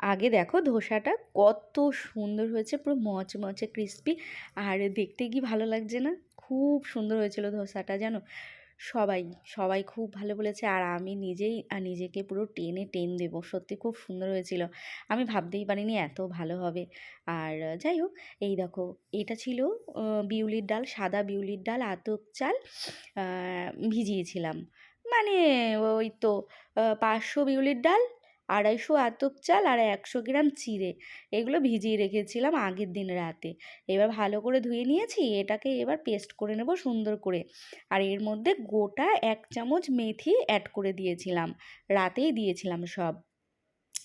আগে দেখো ধোসাটা কত সুন্দর হয়েছে পুরো মচমচে ক্রিস্পি আর দেখতে কি ভালো লাগছে না? খুব সুন্দর হয়েছিল ধোসাটা জানো? সবাই সবাই খুব ভালো বলেছে আর আমি নিজেই আহ, নিজেকে পুরো টেনে টেন দেবো সত্যি খুব সুন্দর হয়েছিল। আমি ভাবতেই পারিনি এত ভালো হবে। আর যাই হোক এই দেখো এটা ছিল বিউলির ডাল সাদা বিউলির ডাল আতপ চাল ভিজিয়েছিলাম। মানে ওই তো পাঁচশো বিউলির ডাল আড়াইশো আতপ চাল আর একশো গ্রাম চিড়ে। এগুলো ভিজিয়ে রেখেছিলাম আগের দিন রাতে। এবার ভালো করে ধুয়ে নিয়েছি, এটাকে এবার পেস্ট করে নেব সুন্দর করে। আর এর মধ্যে গোটা এক চামচ মেথি অ্যাড করে দিয়েছিলাম। রাতেই দিয়েছিলাম সব।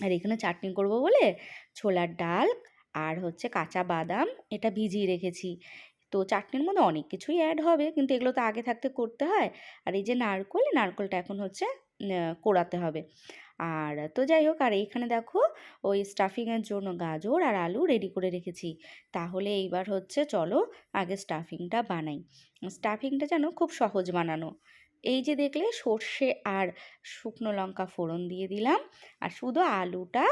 আর এখানে চাটনি করব বলে ছোলার ডাল আর হচ্ছে কাঁচা বাদাম এটা ভিজিয়ে রেখেছি। তো চাটনির মধ্যে অনেক কিছুই অ্যাড হবে, কিন্তু এগুলো তো আগে থাকতে করতে হয়। আর এই যে নারকোল নারকোলটা এখন হচ্ছে কোড়াতে হবে। আর তো যাই হোক আর এইখানে দেখো, ওই স্টাফিংয়ের জন্য গাজর আর আলু রেডি করে রেখেছি। তাহলে এইবার হচ্ছে চলো আগে স্টাফিংটা বানাই। স্টাফিংটা যেন খুব সহজ বানানো। এই যে দেখলে সর্ষে আর শুকনো লঙ্কা ফোড়ন দিয়ে দিলাম। আর শুধু আলুটা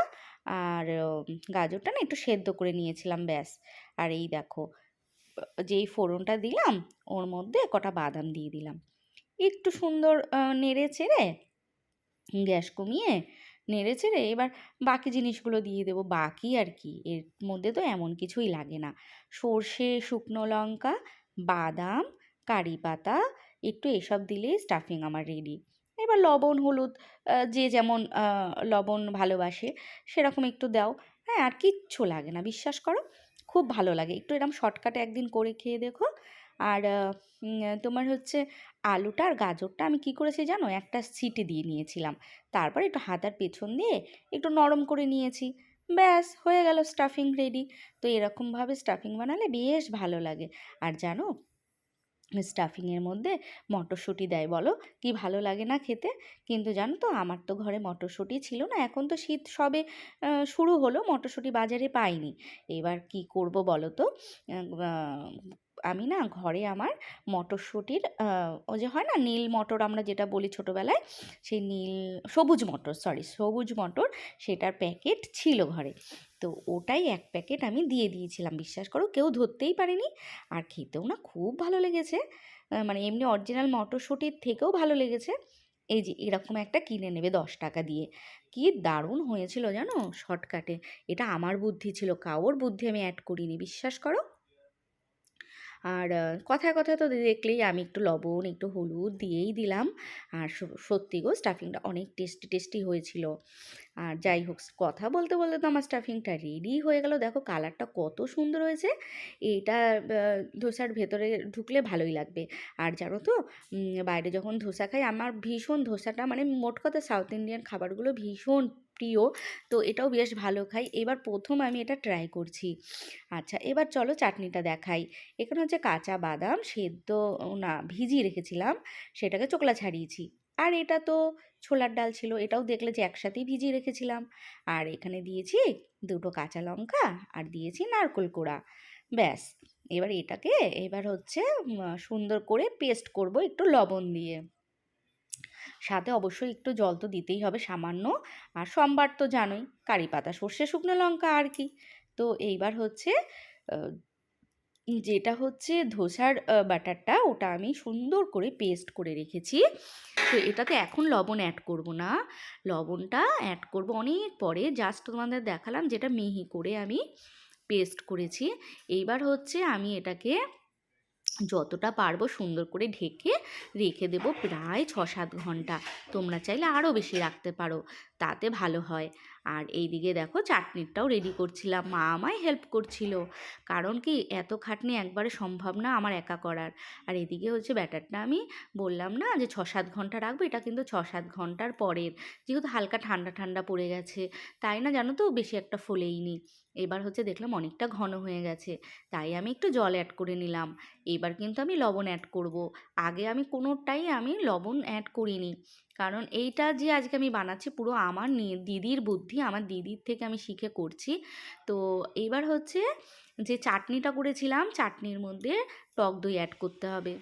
আর গাজরটা না একটু সেদ্ধ করে নিয়েছিলাম ব্যাস। আর এই দেখো, যেই ফোড়নটা দিলাম, ওর মধ্যে কটা বাদাম দিয়ে দিলাম। একটু সুন্দর নেড়ে চেড়ে গ্যাস কমিয়ে নেড়ে চেড়ে এবার বাকি জিনিসগুলো দিয়ে দেবো। বাকি আর কি, এর মধ্যে তো এমন কিছুই লাগে না। সর্ষে, শুকনো লঙ্কা, বাদাম, কারি পাতা, একটু এসব দিলেই স্টাফিং আমার রেডি এবার লবণ, হলুদ যে যেমন লবণ ভালোবাসে সেরকম একটু দাও। হ্যাঁ আর কিচ্ছু লাগে না, বিশ্বাস করো? খুব ভালো লাগে। একটু এরকম শর্টকাটে একদিন করে খেয়ে দেখো। আর তোমার হচ্ছে আলুটা আর গাজরটা আমি কি করেছি জানো? একটা সিটি দিয়ে নিয়েছিলাম। তারপর একটু হাতার পেছন দিয়ে একটু নরম করে নিয়েছি। ব্যাস, হয়ে গেল স্টাফিং রেডি তো এরকমভাবে স্টাফিং বানালে বেশ ভালো লাগে। আর জানো? স্টাফিংয়ের মধ্যে মটরশুঁটি দেয় বলো? কি ভালো লাগে না খেতে? কিন্তু জানো তো, আমার তো ঘরে মটরশুঁটি ছিল না। এখন তো শীত সবে শুরু হলো, মটরশুঁটি বাজারে পাইনি। এবার কি করব বলো তো? আমি না ঘরে আমার মটরশুঁটির ও যে হয় না নীল মটর আমরা যেটা বলি ছোটোবেলায়, সেই নীল, সবুজ মটর সরি সবুজ মটর সেটার প্যাকেট ছিল ঘরে। তো ওটাই এক প্যাকেট আমি দিয়ে দিয়েছিলাম, বিশ্বাস করো কেউ ধরতেই পারেনি আর খেতেও না খুব ভালো লেগেছে। মানে এমনি অরিজিনাল মটরশুঁটির থেকেও ভালো লেগেছে। এই যে এরকম একটা কিনে নেবে দশ টাকা দিয়ে। কি দারুণ হয়েছিল জানো? শর্টকাটে। এটা আমার বুদ্ধি ছিল কাউর বুদ্ধি আমি অ্যাড করিনি, বিশ্বাস করো। আর কথায় কথায় তো দেখলেই আমি একটু লবণ, একটু হলুদ দিয়েই দিলাম। আর সত্যি গো স্টাফিংটা অনেক টেস্টি টেস্টি হয়েছিল। আর যাই হোক কথা বলতে বলতে তো আমার স্টাফিংটা রেডি হয়ে গেল। দেখো কালারটা কত সুন্দর হয়েছে। এটা ধোসার ভেতরে ঢুকলে ভালোই লাগবে। আর জানো তো বাইরে যখন ধোসা খাই, আমার ভীষণ ধোসাটা মানে মোট কথা সাউথ ইন্ডিয়ান খাবারগুলো ভীষণ প্রিয়, তো এটাও বেশ ভালো খাই। এবার প্রথম আমি এটা ট্রাই করছি। আচ্ছা এবার চলো চাটনিটা দেখাই। এখানে হচ্ছে কাঁচা বাদাম সেদ্ধ না, ভিজিয়ে রেখেছিলাম, সেটাকে চোকলা ছাড়িয়েছি। আর এটা তো ছোলার ডাল ছিল, এটাও দেখলে যে একসাথেই ভিজিয়ে রেখেছিলাম। আর এখানে দিয়েছি দুটো কাঁচা লঙ্কা আর দিয়েছি নারকোল কোড়া। ব্যাস, এবার এটাকে, এবার হচ্ছে সুন্দর করে পেস্ট করব একটু লবণ দিয়ে। সাথে অবশ্যই একটু জল তো দিতেই হবে সামান্য। আর সোমবার তো জানোই কারি পাতা সর্ষে শুকনো লঙ্কা আর কি। তো এইবার হচ্ছে যেটা হচ্ছে ধোসার আহ, ব্যাটারটা ওটা আমি সুন্দর করে পেস্ট করে রেখেছি। তো এটাতে এখন লবণ অ্যাড করব না। লবণটা অ্যাড করব অনেক পরে। জাস্ট তোমাদের দেখালাম যেটা মিহি করে আমি পেস্ট করেছি। এইবার হচ্ছে আমি এটাকে যতটা পারব সুন্দর করে ঢেকে রেখে দেবো প্রায় ছ সাত ঘণ্টা। তোমরা চাইলে আরও বেশি রাখতে পারো, তাতে ভালো হয়। আর এইদিকে দেখো চাটনিটাও রেডি করছিলাম। মা আমায় হেল্প করছিল। কারণ কি, এত খাটনি একবারে সম্ভব না আমার একা করার। আর এদিকে হচ্ছে ব্যাটারটা আমি বললাম না যে ছ সাত ঘণ্টা রাখব, এটা কিন্তু ছ সাত ঘণ্টার পরের। যেহেতু হালকা ঠান্ডা ঠান্ডা পড়ে গেছে, তাই না জানো তো? বেশি একটা ফোলেইনি এবার হচ্ছে দেখলাম অনেকটা ঘন হয়ে গেছে, তাই আমি একটু জল অ্যাড করে নিলাম। এবার কিন্তু আমি লবণ অ্যাড করব। আগে আমি কোনোটাই আমি লবণ অ্যাড করিনি। কারণ এইটা যে আজকে আমি বানাচ্ছি পুরো আমার দিদির বুদ্ধি, আমার দিদির থেকে আমি শিখে করছি। তো এবার হচ্ছে যে চাটনিটা করেছিলাম, চাটনির মধ্যে টক দই অ্যাড করতে হবে।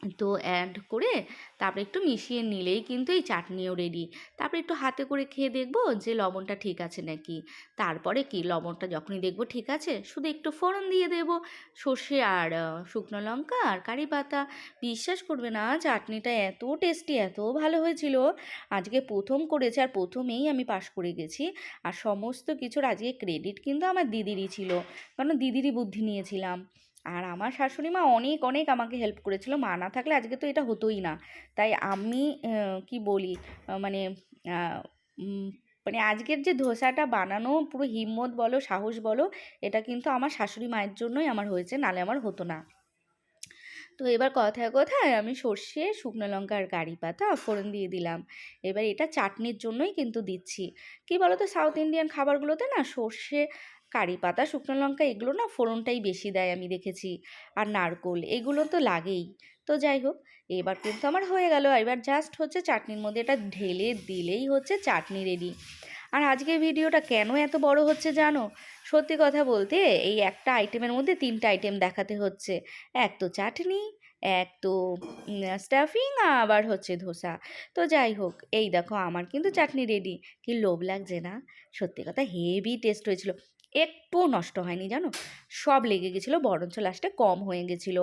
তো অ্যাড করে তারপরে একটু মিশিয়ে নিলেই কিন্তু এই চাটনিও রেডি তারপরে একটু হাতে করে খেয়ে দেখব যে লবণটা ঠিক আছে নাকি। তারপরে কি, লবণটা যখনই দেখব ঠিক আছে, শুধু একটু ফোড়ন দিয়ে দেবো। সর্ষে আর শুকনো লঙ্কা আর কারি পাতা। বিশ্বাস করবে না, চাটনিটা এত টেস্টি এত ভালো হয়েছিল। আজকে প্রথম করেছে আর প্রথমেই আমি পাশ করে গেছি। আর সমস্ত কিছুর আজকে ক্রেডিট কিন্তু আমার দিদিরই ছিল। কারণ দিদিরই বুদ্ধি নিয়েছিলাম। আর আমার শাশুড়ি মা অনেক অনেক আমাকে হেল্প করেছিল। মা না থাকলে আজকে তো এটা হতোই না। তাই আমি কি বলি মানে মানে আজকের যে ধোসাটা বানানো, পুরো হিম্মত বলো, সাহস বলো, এটা কিন্তু আমার শাশুড়ি মায়ের জন্যই আমার হয়েছে, নালে আমার হতো না। তো এবার কথায় কথায় আমি সর্ষে, শুকনো লঙ্কা আর কারি পাতা ফোড়ন দিয়ে দিলাম। এবার এটা চাটনির জন্যই কিন্তু দিচ্ছি। কি বলো তো সাউথ ইন্ডিয়ান খাবারগুলোতে না সর্ষে কারি পাতা, শুকনো লঙ্কা এগুলো না ফোড়নটাই বেশি দেয় আমি দেখেছি। আর নারকোল এগুলো তো লাগেই। তো যাই হোক, এবার কিন্তু আমার হয়ে গেল। এবার জাস্ট হচ্ছে চাটনির মধ্যে এটা ঢেলে দিলেই হচ্ছে চাটনি রেডি আর আজকের ভিডিওটা কেন এত বড় হচ্ছে জানো? সত্যি কথা বলতে এই একটা আইটেমের মধ্যে তিনটা আইটেম দেখাতে হচ্ছে। এক তো চাটনি, এক তো স্টাফিং আবার হচ্ছে ধোসা। তো যাই হোক, এই দেখো আমার কিন্তু চাটনি রেডি কি লোভ লাগছে না? সত্যি কথা হেভি টেস্ট হয়েছিল। একটুও নষ্ট হয়নি, জানো? সব লেগে গেছিল, বরঞ্চ লাস্টে কম হয়ে গেছিল।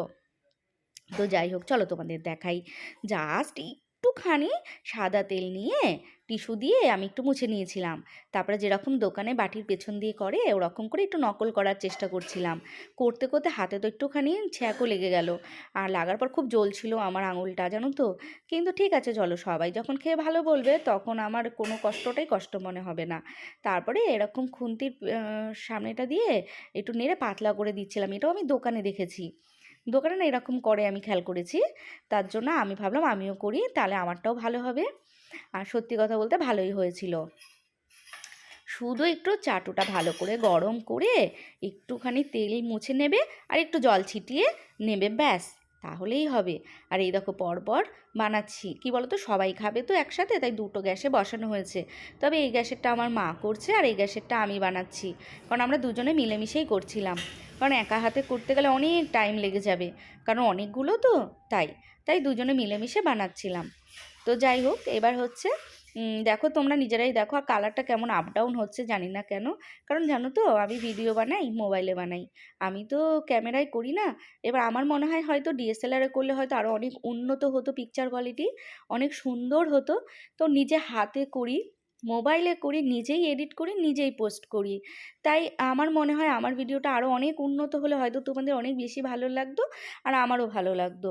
তো যাই হোক, চলো তোমাদের দেখাই। জাস্ট একটুখানি সাদা তেল নিয়ে টিস্যু দিয়ে আমি একটু মুছে নিয়েছিলাম। তারপরে যেরকম দোকানে বাটির পেছন দিয়ে করে, ওরকম করে একটু নকল করার চেষ্টা করছিলাম। করতে করতে হাতে তো একটুখানি ছ্যাঁকও লেগে গেল। আর লাগার পর খুব জ্বলছিল আমার আঙুলটা, জানো তো? কিন্তু ঠিক আছে, চলো, সবাই যখন খেয়ে ভালো বলবে তখন আমার কোনো কষ্টটাই কষ্ট মনে হবে না। তারপরে এরকম খুন্তির সামনেটা দিয়ে একটু নেড়ে পাতলা করে দিচ্ছিলাম। এটাও আমি দোকানে দেখেছি। দোকানে না এরকম করে আমি খেয়াল করেছি। তার জন্য আমি ভাবলাম আমিও করি, তাহলে আমারটাও ভালো হবে। আর সত্যি কথা বলতে ভালোই হয়েছিল। শুধু একটু চাটুটা ভালো করে গরম করে একটুখানি তেল মুছে নেবে আর একটু জল ছিটিয়ে নেবে, ব্যাস, তাহলেই হবে। আর এই দেখো পরপর বানাচ্ছি। কি বলো তো সবাই খাবে তো একসাথে, তাই দুটো গ্যাসে বসানো হয়েছে। তবে এই গ্যাসেরটা আমার মা করছে আর এই গ্যাসেরটা আমি বানাচ্ছি। কারণ আমরা দুজনে মিলেমিশেই করছিলাম। কারণ একা হাতে করতে গেলে অনেক টাইম লেগে যাবে। কারণ অনেকগুলো তো, তাই। তাই দুজনে মিলেমিশে বানাচ্ছিলাম। তো যাই হোক, এবার হচ্ছে দেখো তোমরা নিজেরাই দেখো আর কালারটা কেমন আপ ডাউন হচ্ছে, জানি না কেন। কারণ জানো তো, আমি ভিডিও বানাই মোবাইলে বানাই। আমি তো ক্যামেরায় করি না। এবার আমার মনে হয় হয়তো ডিএসএলআরে করলে হয়তো আরও অনেক উন্নত হতো পিকচার কোয়ালিটি অনেক সুন্দর হতো। তো নিজে হাতে করি মোবাইলে করি, নিজেই এডিট করি, নিজেই পোস্ট করি। তাই আমার মনে হয় আমার ভিডিওটা আরও অনেক উন্নত হলে হয়তো তোমাদের অনেক বেশি ভালো লাগতো আর আমারও ভালো লাগতো।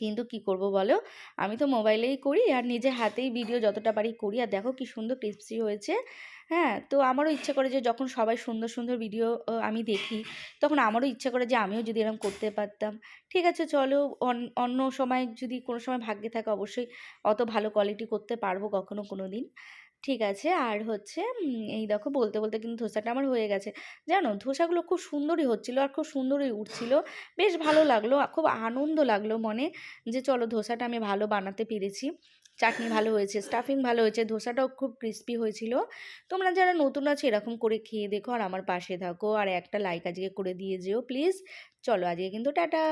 কিন্তু কি করব বলো? আমি তো মোবাইলেই করি আর নিজে হাতেই ভিডিও যতটা পারি করি। আর দেখো কি সুন্দর ক্রিস্পি হয়েছে। হ্যাঁ তো আমারও ইচ্ছে করে যে যখন সবাই সুন্দর সুন্দর ভিডিও আমি দেখি, তখন আমারও ইচ্ছে করে যে আমিও যদি এরকম করতে পারতাম। ঠিক আছে, চলো, অন- অন্য সময় যদি কোনো সময় ভাগ্যে থাকে অবশ্যই অত ভালো কোয়ালিটি করতে পারব কখনো কোনো দিন ঠিক আছে, আর হচ্ছে এই দেখো বলতে বলতে কিন্তু ধোসাটা আমার হয়ে গেছে। জানো, ধোসাগুলো খুব সুন্দরই হচ্ছিল আর খুব সুন্দরই উঠছিল। বেশ ভালো লাগল, খুব আনন্দ লাগল মনে যে চলো ধোসাটা আমি ভালো বানাতে পেরেছি। চাটনি ভালো হয়েছে স্টাফিং ভালো হয়েছে, ধোসাটাও খুব ক্রিস্পি হয়েছিল। তোমরা যারা নতুন আছে, এরকম করে খেয়ে দেখো আর আমার পাশে থাকো। আর একটা লাইক আজকে করে দিয়ে যেও প্লিজ চলো আজকে কিন্তু টাটা।